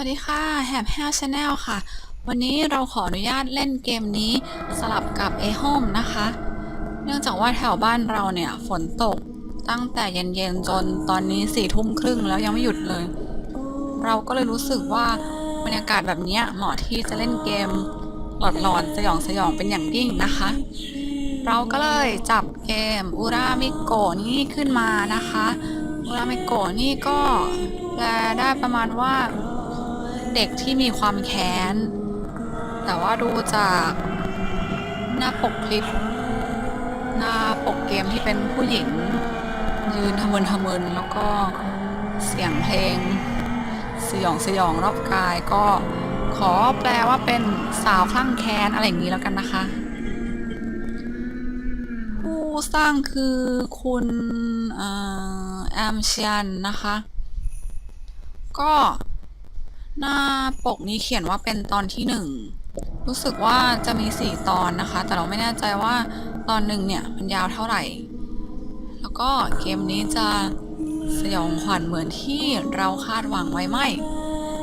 วัสดีค่ะแฮปแฮลชาแนลค่ะ วันนี้เราขออนุญาตเล่นเกมนี้สลับกับ a h o m e นะคะ เนื่องจากว่าแถวบ้านเราเนี่ยฝนตกตั้งแต่เย็นๆจนตอนนี้สี่ทุ่มครึ่งแล้วยังไม่หยุดเลย เราก็เลยรู้สึกว่าบรรยากาศแบบนี้เหมาะที่จะเล่นเกมหลอนๆสยองสยองเป็นอย่างยิ่งนะคะ เราก็เลยจับเกมอุรามิโกนี่ขึ้นมานะคะอุรามิโกนี่ก็แปลได้ประมาณว่า เด็กที่มีความแค้น แต่ว่าดูจากหน้าปกคลิป หน้าปกเกมที่เป็นผู้หญิง ยืนทะมึนทะมึนแล้วก็เสียงเพลง สยองสยองรอบกายก็ขอแปลว่าเป็นสาวคลั่งแค้นอะไรอย่างนี้แล้วกันนะคะ ผู้สร้างคือคุณแอมเชียนนะคะ ก็ หน้าปกนี้เขียนว่าเป็นตอนที่หนึ่งรู้สึกว่าจะมีสี่ตอนนะคะ แต่เราไม่แน่ใจว่าตอนหนึ่งเนี่ยมันยาวเท่าไหร่ แล้วก็เกมนี้จะสยองขวัญเหมือนที่เราคาดหวังไว้ไหม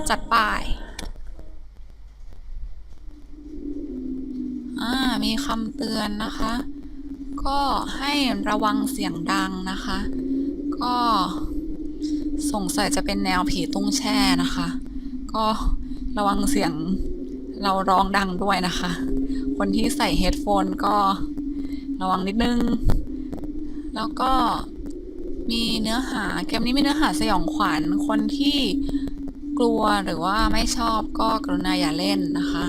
จัดไป้ายมีคำเตือนนะคะ ก็ให้ระวังเสียงดังนะคะ ก็สงสัยจะเป็นแนวผีตุ้งแช่นะคะ ก็ระวังเสียงเราร้องดังด้วยนะคะ คนที่ใส่เฮดโฟนก็ระวังนิดนึง แล้วก็มีเนื้อหาเกมนี้มีเนื้อหาสยองขวัญคนที่กลัวหรือว่าไม่ชอบก็กรุณาอย่าเล่นนะคะ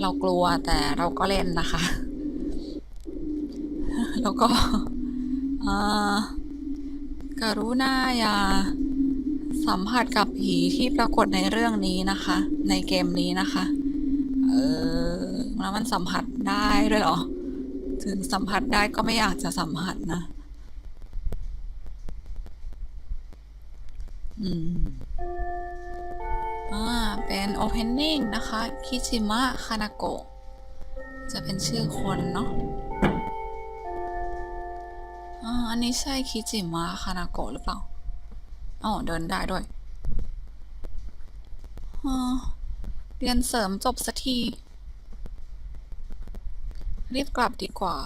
เรากลัวแต่เราก็เล่นนะคะ แล้วก็กรุณาอย่า สัมผัสกับผีที่ปรากฏในเรื่องนี้นะคะ ในเกมนี้นะคะ เออแล้วมันสัมผัสได้ด้วยเหรอ ถึงสัมผัสได้ก็ไม่อยากจะสัมผัสนะ อืม อ่า เป็น opening นะคะ คิจิมะ คานาโกะ จะเป็นชื่อคนเนาะอ่าอันนี้ใช่คิจิมะ คานาโกะหรือเปล่า อ๋อเดินได้ด้วยเรียนเสริมจบสักที รีบกลับดีกว่า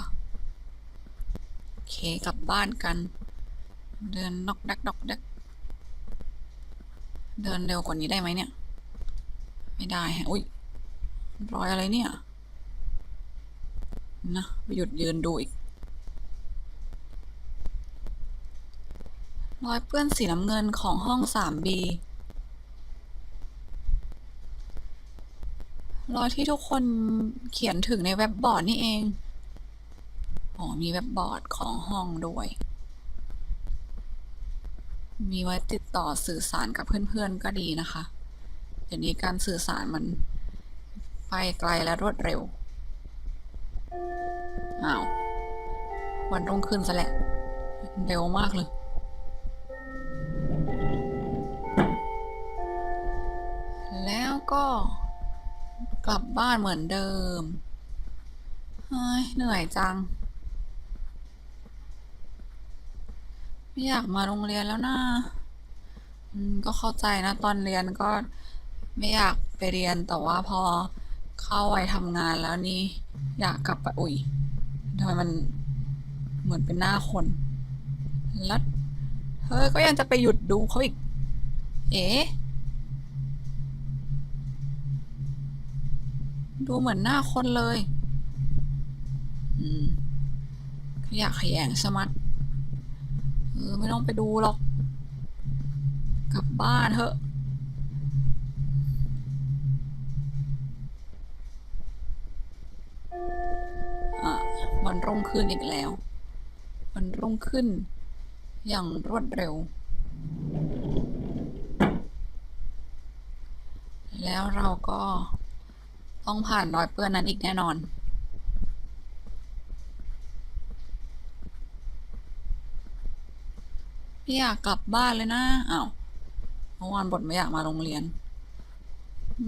โอเค กลับบ้านกัน เดินนอกดักนอกดักเดินเร็วกว่านี้ได้ไหมเนี่ย ไม่ได้ฮะอุ้ยรอยอะไรเนี่ย นะไปหยุดยืนดูอีก รอยเปื้อนสีน้ำเงินของห้อง 3B รอยที่ทุกคนเขียนถึงในเว็บบอร์ดนี่เอง อ๋อ มีเว็บบอร์ดของห้องด้วย มีไว้ติดต่อสื่อสารกับเพื่อนๆก็ดีนะคะ เดี๋ยวนี้การสื่อสารมันไปไกลและรวดเร็ว อ้าว วันรุ่งขึ้นซะแหละ เร็วมากเลย ก็กลับบ้านเหมือนเดิม เฮ้ย เหนื่อยจัง ไม่อยากมาโรงเรียนแล้วนะก็เข้าใจนะ ตอนเรียนก็ไม่อยากไปเรียนแต่ว่าพอเข้าวัยทำงานแล้วนี่ อยากกลับไปอุ๊ยทำไมมันเหมือนเป็นหน้าคน แล้วเฮ้ยก็ยังจะไปหยุดดูเขาอีก เอ๊ะ ดูเหมือนหน้าคนเลย อืมขยะแขยงชะมัดเออไม่ต้องไปดูหรอก กลับบ้านเถอะ อะวันรุ่งขึ้นอีกแล้ว วันรุ่งขึ้น อย่างรวดเร็ว แล้วเราก็ ต้องผ่านรอยเปื้อนนั้นอีกแน่นอนไม่อยากกลับบ้านเลยนะอ้าวเมื่อวานบทไม่อยากมาโรงเรียน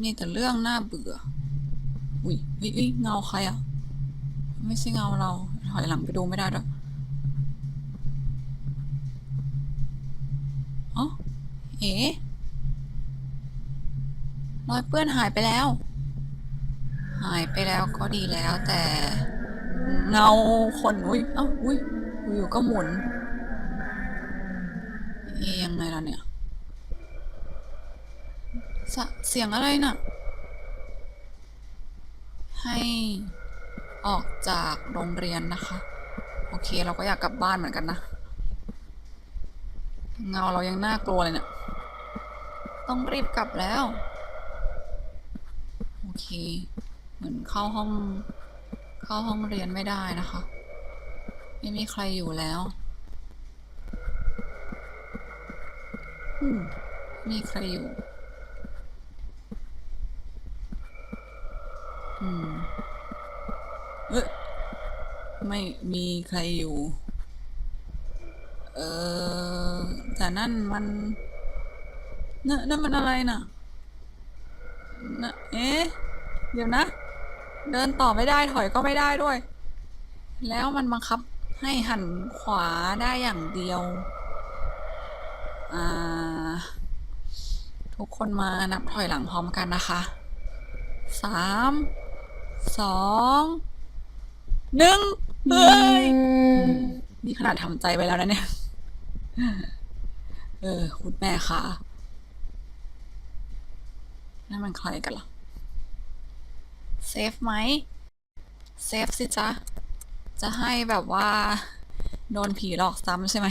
มีแต่เรื่องน่าเบื่ออุ้ยอุ้ยอุ้ยเงาใครอะไม่ใช่เงาเรา ถอยหลังไปดูไม่ได้ด้วยอ๋อเอ๋รอยเปื้อนหายไปแล้ว หายไปแล้วก็ดีแล้วแต่เงาคนอุ้ยเอ้าอุ้ยอยู่ก็หมุนเอยังไงล่ะเนี่ยสเสียงอะไรน่ะ ให้ออกจากโรงเรียนนะคะ โอเคเราก็อยากกลับบ้านเหมือนกันนะ เงาเรายังน่ากลัวเลยเนี่ยต้องรีบกลับแล้ว โอเค มือนเข้าห้อง เข้าห้องเรียนไม่ได้นะคะ ไม่มีใครอยู่แล้วอืมมีใครอยู่ อืม เอ๊ะไม่มีใครอยู่ เออแต่นั่นมันนั่นนั่นมันอะไรน่ะน่ะเอ๊ะ เดี๋ยวนะ เดินต่อไม่ได้ถอยก็ไม่ได้ด้วย แล้วมันบังคับให้หันขวาได้อย่างเดียว อ่า ทุกคนมานับถอยหลังพร้อมกันนะคะ สาม สอง หนึ่งเฮ้ยนี่ขนาดทำใจไปแล้วนะเนี่ย เออ คุณแม่คะนั่นมันใครกันล่ะ เซฟไหมเซฟสิจ๊ะ จะให้แบบว่า โดนผีหลอกซ้ำใช่ไหม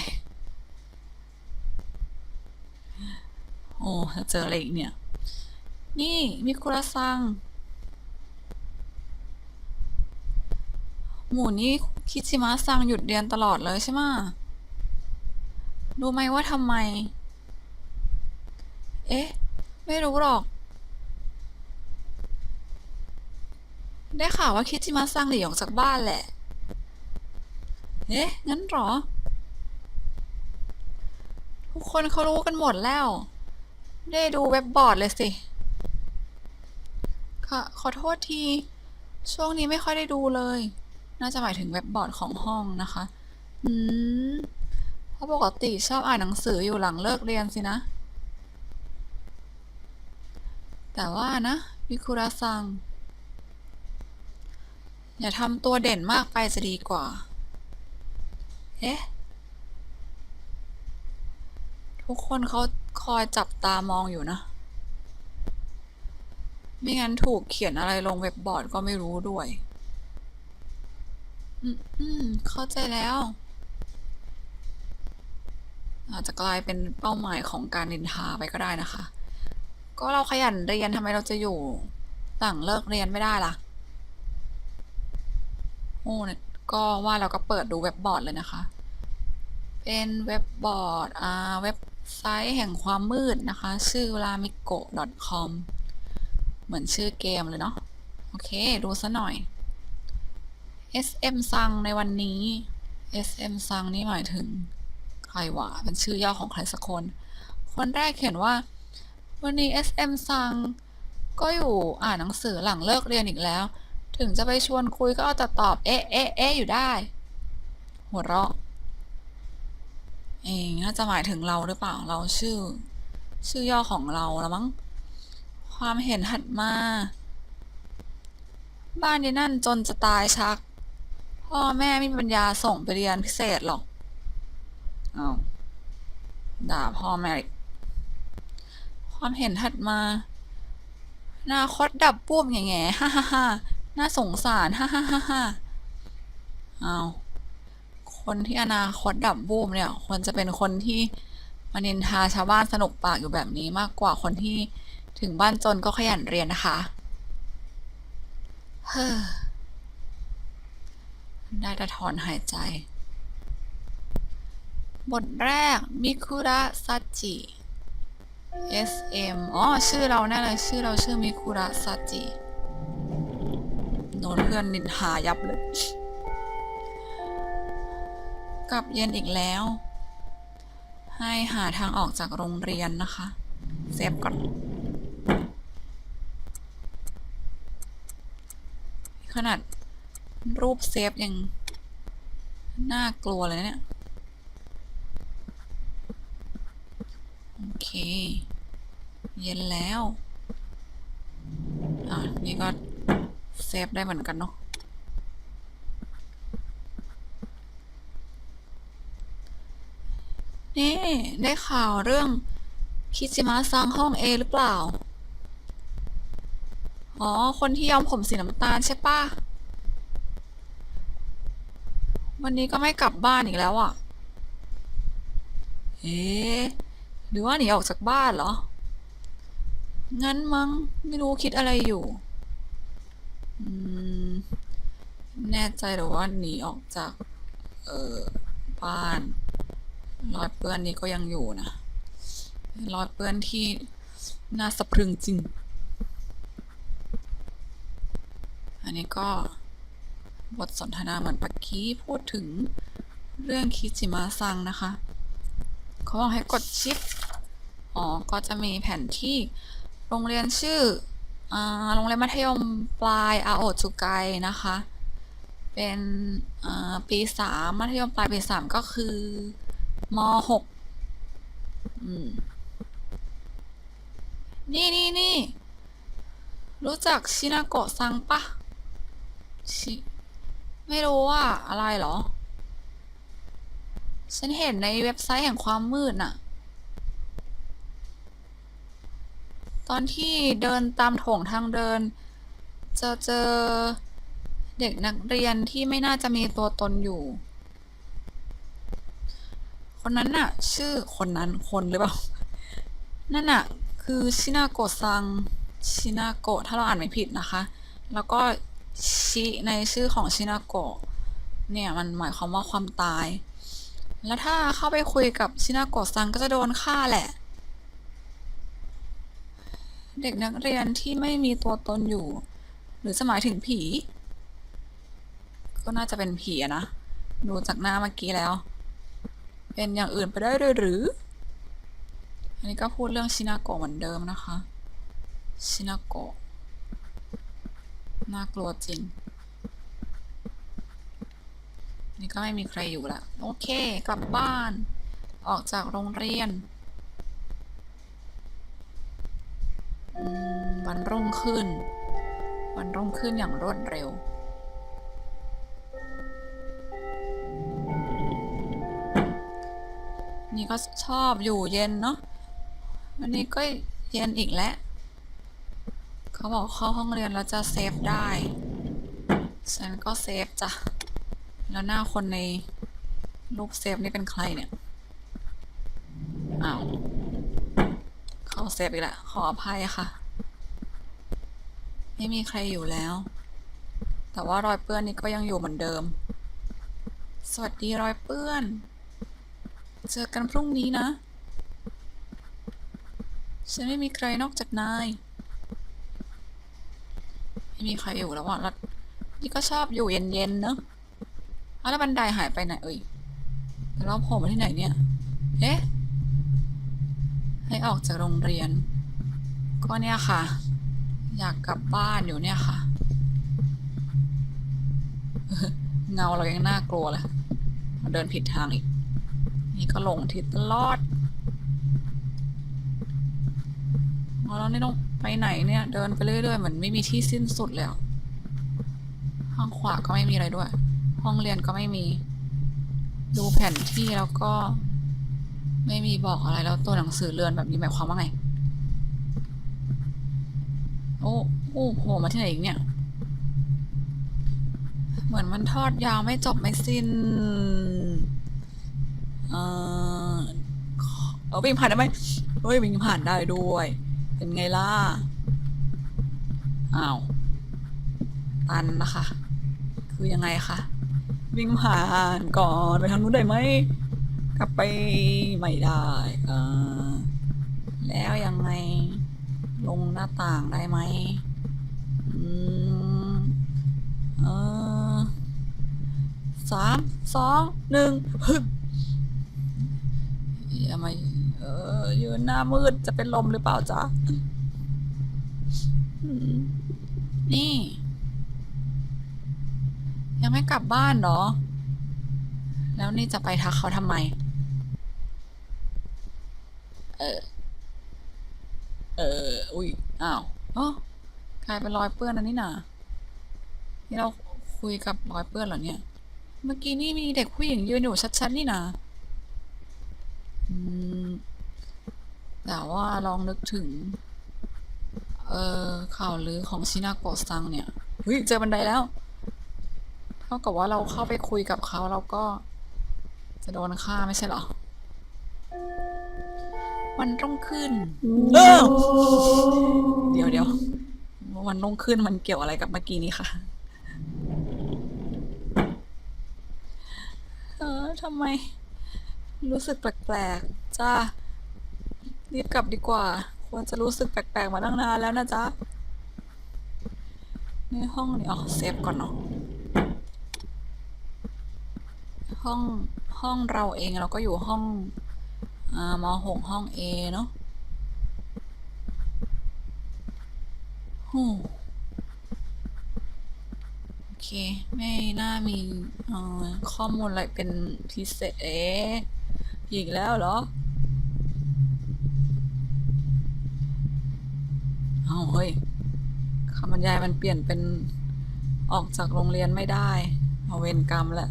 โอ้จะเจออะไรอีกเนี่ย นี่มิคุระซัง หมู่นี่คิชิมะซังหยุดเรียนตลอดเลยใช่ไหมรู้ไหมว่าทำไม เอ๊ะ ไม่รู้หรอก ได้ข่าวว่าคิดจิมะซังหนีออกจากบ้านแหละ เอ๊ะ งั้นเหรอ ทุกคนเขารู้กันหมดแล้ว ได้ดูเว็บบอร์ดเลยสิค่ะขอโทษที ช่วงนี้ไม่ค่อยได้ดูเลย น่าจะหมายถึงเว็บบอร์ดของห้องนะคะ อืม เพราะปกติชอบอ่านหนังสืออยู่หลังเลิกเรียนสินะ แต่ว่านะมิคุระซัง อย่าทำตัวเด่นมากไปจะดีกว่า เอ๊ะ ทุกคนเขาคอยจับตามองอยู่นะ ไม่งั้นถูกเขียนอะไรลงเว็บบอร์ดก็ไม่รู้ด้วยอืมอืมเข้าใจแล้ว อาจจะกลายเป็นเป้าหมายของการนินทาไปก็ได้นะคะ ก็เราขยันเรียนทำไมเราจะอยู่หลังเลิกเรียนไม่ได้ล่ะ โอ้เนี่ยก็ว่าเราก็เปิดดูเว็บบอร์ดเลยนะคะ เป็นเว็บบอร์ดอ่าเว็บไซต์แห่งความมืดนะคะ ชื่อ lamico.com เหมือนชื่อเกมเลยเนาะ โอเค ดูซะหน่อย SM ซังในวันนี้ SM ซังนี่หมายถึงใครวะเป็นชื่อย่อของใครสักคน คนแรกเขียนว่า วันนี้ SM ซังก็อยู่อ่านหนังสือหลังเลิกเรียนอีกแล้ว ถึงจะไปชวนคุยก็เอาแต่ตอบ เอ๊ะเอ๊ะเอ๊ะอยู่ได้ หัวเราะ เองน่าจะหมายถึงเราหรือเปล่า เราชื่อ ชื่อย่อของเราล้วมั้ง ความเห็นถัดมา บ้านนี้นั่นจนจะตายชัก พ่อแม่ไม่มีปัญญาส่งไปเรียนพิเศษหรอก เอาด่าพ่อแม่ ความเห็นถัดมานาคตดับปุ้มแง่แง่ฮ่าฮ่าฮ่า น่าสงสารฮ่าฮ่าฮ่าฮ่าเอาวคนที่อนาคตดับบูมเนี่ยควรจะเป็นคนที่มานินทาชาวบ้านสนุกปากอยู่แบบนี้มากกว่าคนที่ถึงบ้านจนก็ขยันเรียนนะคะเฮ้อได้แต่ถอนหายใจ บทแรก มิคุระซัจิ SM อ๋อ ชื่อเราแน่เลย ชื่อเราชื่อมิคุระซัจิ โดนเพื่อนนินทายับเลย กลับเย็นอีกแล้ว ให้หาทางออกจากโรงเรียนนะคะ เซฟก่อน ขนาดรูปเซฟยัง น่ากลัวเลยนะเนี่ย โอเค เย็นแล้ว อะ นี่ก็ ซฟได้เหมือนกันเนาะนี่ได้ข่าวเรื่องคิจิมะซังห้องเอหรือเปล่า อ๋อ คนที่ยอมผมสีน้ำตาลใช่ปะวันนี้ก็ไม่กลับบ้านอีกแล้วอะ เอ๊หรือว่าหนีออกจากบ้านเหรอ งั้นมั้งไม่รู้คิดอะไรอยู่ อืม แน่ใจหรือว่าหนีออกจาก เออบ้าน รอยเปื้อนนี้ก็ยังอยู่นะ รอยเปื้อนที่น่าสะพรึงจริง อันนี้ก็บทสนทนาเหมือนปักกี้พูดถึงเรื่องคิจิมะซังนะคะ เขาบอกให้กดชิป อ๋อ ก็จะมีแผนที่โรงเรียนชื่ออโรงเรียนมัธยมปลายอาโอจูไกนะคะ เป็นปีสามมัธยมปลายปีสามก็คือมหกนี่นี่นี่รู้จักชินาโกะซังปะชิไม่รู้ว่าอะไรเหรอ ฉันเห็นในเว็บไซต์แห่งความมืดน่ะ ตอนที่เดินตามโถงทางเดิน จะเจอ เด็กนักเรียนที่ไม่น่าจะมีตัวตนอยู่ คนนั้นน่ะ ชื่อคนนั้นคนหรือเปล่า นั่นน่ะ คือชินาโกะซังชินาโกะถ้าเราอ่านไม่ผิดนะคะ แล้วก็ชิในชื่อของชินาโกะเนี่ยมันหมายความว่าความตาย แล้วถ้าเข้าไปคุยกับชินาโกะซังก็จะโดนฆ่าแหละ เด็กนักเรียนที่ไม่มีตัวตนอยู่ หรือจะหมายถึงผี ก็น่าจะเป็นผีอะนะ ดูจากหน้าเมื่อกี้แล้ว เป็นอย่างอื่นไปได้ด้วยหรือ อันนี้ก็พูดเรื่องชินาโกะเหมือนเดิมนะคะ ชินาโกะ น่ากลัวจริง นี่ก็ไม่มีใครอยู่ละ โอเค กลับบ้าน ออกจากโรงเรียน วันรุ่งขึ้น วันรุ่งขึ้นอย่างรวดเร็ว นี่ก็ชอบอยู่เย็นเนาะวันนี้ก็เย็นอีกแล้ว เขาบอกเข้าห้องเรียนแล้วจะเซฟได้ ฉันก็เซฟจ้ะ แล้วหน้าคนในรูปเซฟนี่เป็นใครเนี่ย อ้าว เขาเซฟอีกแล้ว ขออภัยค่ะ ไม่มีใครอยู่แล้ว แต่ว่ารอยเปื้อนนี่ก็ยังอยู่เหมือนเดิม สวัสดีรอยเปื้อน เจอกันพรุ่งนี้นะ ฉันไม่มีใครนอกจากนาย ไม่มีใครอยู่แล้วอะแล้วนี่ก็ชอบอยู่เย็นๆเนอะแล้วบันไดหายไปไหนเอ่ยแล้วโผล่มาที่ไหนเนี่ย เอ๊ะ ให้ออกจากโรงเรียน ก็เนี่ยค่ะ อยากกลับบ้านอยู่เนี่ยค่ะ เงาเรายังน่ากลัวเลยเราเดินผิดทางอีก นี่ก็หลงทิศตลอดเอาแล้วนี่ต้องไปไหนเนี่ย เดินไปเรื่อยๆเหมือนไม่มีที่สิ้นสุดเลยอะห้องขวาก็ไม่มีอะไรด้วย ห้องเรียนก็ไม่มี ดูแผนที่แล้วก็ ไม่มีบอกอะไรแล้วตัวหนังสือเรือนแบบนี้หมายความว่าไง โอ้โอ้โหมาที่ไหนอีกเนี่ย เหมือนมันทอดยาวไม่จบไม่สิ้น ออเอาวิ่งผ่านได้ไหมเฮ้ยวิ่งผ่านได้ด้วย เป็นไงล่ะ อ้าว ตันนะคะ คือยังไงคะวิ่งผ่านก่อนไปทางนู้นได้ไหม กลับไปไม่ได้อ่าแล้วยังไงลงหน้าต่างได้ไหมอืมเออสามสองหนึ่งฮึบ อย่ามเออยืนหน้ามืดจะเป็นลมหรือเปล่าจ๊ะนี่ ยังไม่กลับบ้านเหรอ แล้วนี่จะไปทักเขาทำไม เออ เออ อุ้ย อ้าวอ๋อกลายเป็นรอยเปื้อนอันนี้น่ะนี่เราคุยกับรอยเปื้อนเหรอเนี่ย เมื่อกี้นี่มีเด็กผู้หญิงยืนอยู่ชัดๆนี่นะอืม แต่ว่าลองนึกถึง เอ่อข่าวลือของชินาโกะซังเนี่ยเฮ้ยเจอบันไดแล้ว เท่ากับว่าเราเข้าไปคุยกับเขาเราก็ จะโดนฆ่าไม่ใช่เหรอวันรุ่งขึ้นเออเดี๋ยวเดี๋ยววันรุ่งขึ้นมันเกี่ยวอะไรกับเมื่อกี้นี้ค่ะเออทำไม รู้สึกแปลกๆจ้า รีบกลับดีกว่า ควรจะรู้สึกแปลกๆมาตั้งนานแล้วนะจ๊ะ ในห้องนี่อ๋อเซฟก่อนเนาะ ห้องห้องเราเองเราก็อยู่ห้องอมหกห้องเอเนาะโอ้โอเค ไม่น่ามีข้อมูลอะไรเป็นพิเศษเอ๊อีกแล้วเหรอ เฮ้ยคำบรรยายมันเปลี่ยนเป็นออกจากโรงเรียนไม่ได้เอาเวรกรรมแหละ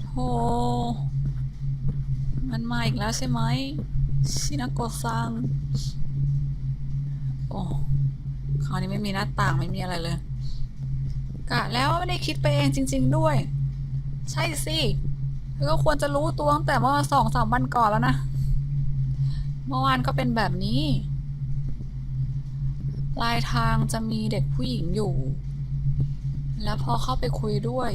โธ่มันมาอีกแล้วใช่ไหมชินาโกซังโอ้คราวนี้ไม่มีหน้าต่างไม่มีอะไรเลย กะแล้วไม่ได้คิดไปเองจริง ๆด้วย ใช่สิเธอก็ควรจะรู้ตัวตั้งแต่เมื่อสองสามวันก่อนแล้วนะ มื่อวานก็เป็นแบบนี้ปลายทางจะมีเด็กผู้หญิงอยู่ แล้วพอเข้าไปคุยด้วย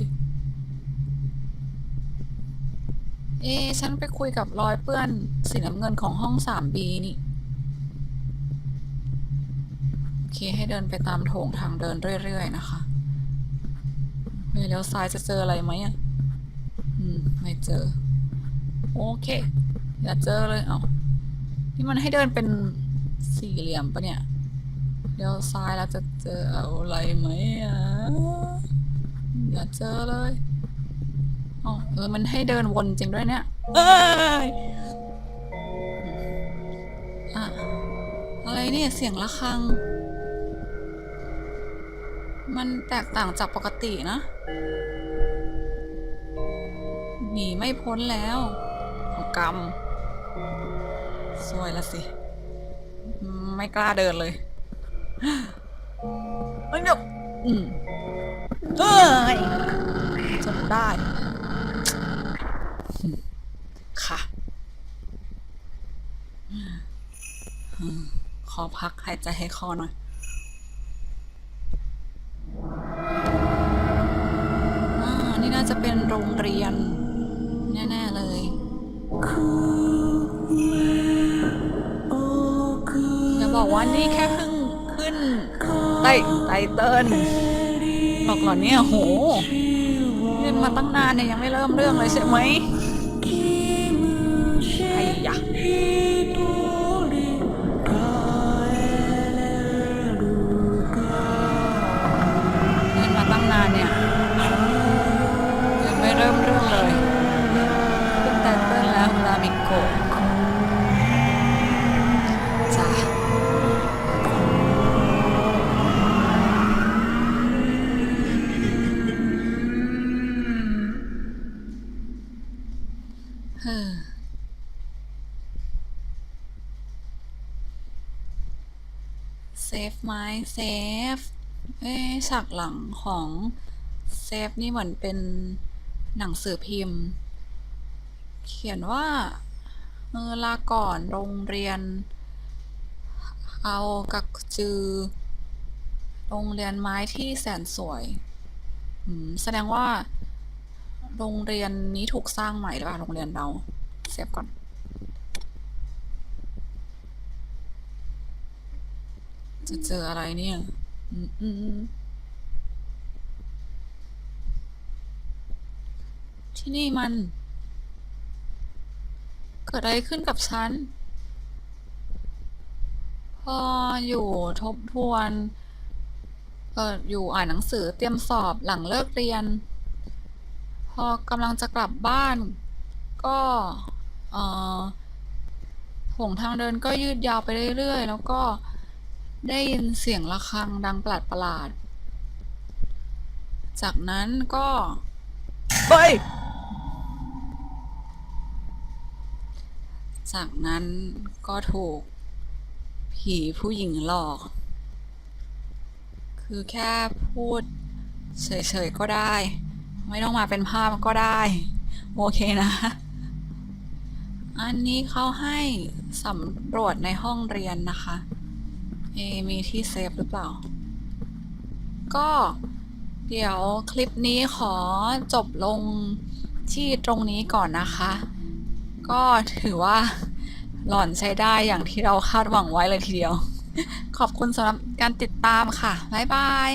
เอะฉันไปคุยกับรอยเปื้อนสีน้ำเงินของห้อง 3B นี่โอเคให้เดินไปตามโถงทางเดินเรื่อยๆนะคะเฮ้ยแล้วซ้ายจะเจออะไรไหมอะ อืม ไม่เจอ โอเค อย่าเจอเลย เอา นี่มันให้เดินเป็นสี่เหลี่ยมปะเนี่ยเลี้ยวซ้ายแล้วจะเจออะไรไหมอะอย่าเจอเลยอ๋อเออมันให้เดินวนจริงด้วยเนี่ยเอ้ยอะอะไรเนี่ยเสียงะระฆัง มันแตกต่างจากปกตินะหนีไม่พ้นแล้วของกรรม สวยละสิ ไม่กล้าเดินเลยเฮ้ยเดี๋ยวอืมเอ้ยจนได้ ค่ะ ขอพักหายใจให้คอหน่อยอนี่น่าจะเป็นโรงเรียน แน่ ๆ เลยอย่าบอ ว่านี่แค่เพิ่งขึ้นไต่ไตเติ้ลหรอกเหรอเนี่ยโหเรียนมาตั้งนานเนี่ยยังไม่เริ่มเรื่องเลยใช่ไหมไอ้ยะเรียนมาตั้งนานเนี่ยยังไม่เริ่มเรื่องเลยขึ้นไตเติ้ลแล้วลามิโก เซฟไหมเซฟเอ๊ะฉากหลังของเซฟนี่เหมือนเป็นหนังสือพิมพ์ เขียนว่าเออลาก่อนโรงเรียน เอากักจือ โรงเรียนไม้ที่แสนสวยแสดงว่า โรงเรียนนี้ถูกสร้างใหม่หรือเปล่าโรงเรียนเราเซฟก่อน จะเจออะไรเนี่ย อืมที่นี่มัน เกิดอะไรขึ้นกับฉัน พออยู่ทบทวนเอออยู่อ่านหนังสือเตรียมสอบหลังเลิกเรียน พอกำลังจะกลับบ้าน ก็เออหงทางเดินก็ยืดยาวไปเรื่อยๆ แล้วก็ ได้ยินเสียงะระฆังดังประหลาดประหลาดๆจากนั้นก็เฮ้ยจากนั้นก็ถูก ผีผู้หญิงหลอก คือแค่พูดเฉยๆก็ได้ ไม่ต้องมาเป็นภาพก็ได้ โอเคนะ อันนี้เขาให้สำรวจในห้องเรียนนะคะ เอมีที่เซฟหรือเปล่า ก็เดี๋ยวคลิปนี้ขอจบลงที่ตรงนี้ก่อนนะคะ ก็ถือว่าหล่อนใช้ได้อย่างที่เราคาดหวังไว้เลยทีเดียว ขอบคุณสำหรับการติดตามค่ะ บ๊ายบาย